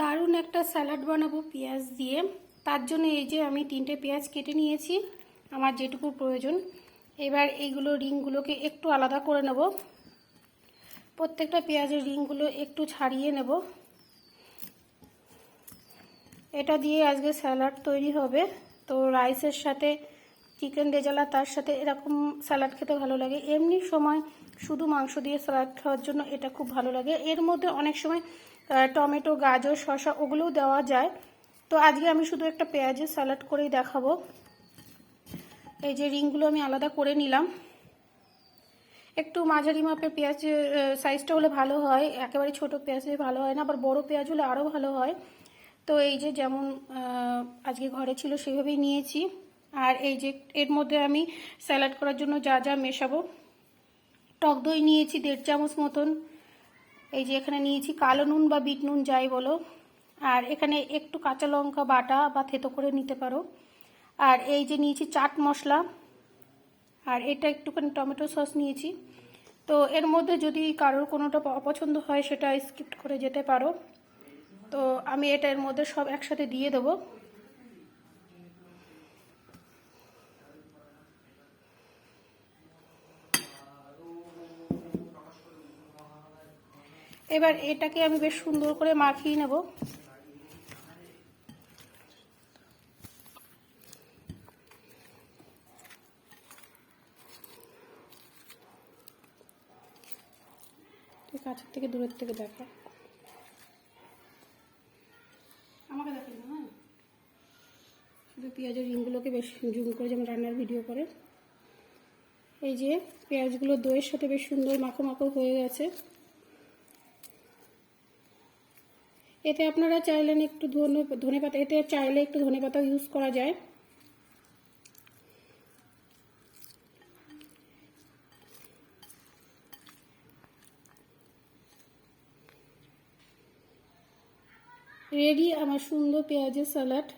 দারুণ একটা স্যালাড বানাবো পেঁয়াজ দিয়ে। তার জন্য এই যে আমি তিনটে পেঁয়াজ কেটে নিয়েছি, আমার যেটুকু প্রয়োজন। এবার এইগুলো রিংগুলোকে একটু আলাদা করে নেব। প্রত্যেকটা পেঁয়াজের রিংগুলো একটু ছাড়িয়ে নেব। এটা দিয়ে আজকে স্যালাড তৈরি হবে। তো রাইসের সাথে, চিকেন রেজালা তার সাথে এরকম স্যালাড খেতে ভালো লাগে। এমনি সময় শুধু মাংস দিয়ে স্যালাড খাওয়ার জন্য এটা খুব ভালো লাগে। এর মধ্যে অনেক সময় টমেটো, গাজর, শসা ওগুলোও দেওয়া যায়। তো আজকে আমি শুধু একটা পেঁয়াজের স্যালাড করেই দেখাবো। এই যে রিংগুলো আমি আলাদা করে নিলাম। একটু মাঝারি মাপের পেঁয়াজ সাইজটা হলে ভালো হয়। একেবারে ছোট পেঁয়াজ ভালো হয় না, আবার বড় পেঁয়াজ হলে আরও ভালো হয়। তো এই যে যেমন আজকে ঘরে ছিল সেভাবেই নিয়েছি। আর এই যে এর মধ্যে আমি স্যালাড করার জন্য যা যা মেশাবো, টক দই নিয়েছি দেড় চামচ মতন। এই যে এখানে নিয়েছি কালো নুন বা বিট নুন যাই বলো। আর এখানে একটু কাঁচা লঙ্কা বাটা বা থেতো করে নিতে পারো। আর এই যে নিয়েছি চাট মশলা। আর এটা একটুখানি টমেটো সস নিয়েছি। তো এর মধ্যে যদি কারোর কোনোটা অপছন্দ হয় সেটা স্কিপ করে যেতে পারো। তো আমি এটা এর মধ্যে সব একসাথে দিয়ে দেবো। এবার এটাকে আমি বেশ সুন্দর করে মাখিয়ে নেব। কাছের থেকে দূরের থেকে দেখা। আমাকে দেখেন না হ্যাঁ? শুধু পেঁয়াজের রিংগুলোকে বেশ জুম করে যেমন রান্নার ভিডিও করে। এই যে পেঁয়াজগুলো দইয়ের সাথে বেশ সুন্দর মাখো মাখো হয়ে গেছে। এতে আপনারা চাইলেন একটু ধনে পাতা, এতে চাইলে একটু ধনে পাতা ইউজ করা যায়। রেডি আমার সুন্দর পেঁয়াজের স্যালাড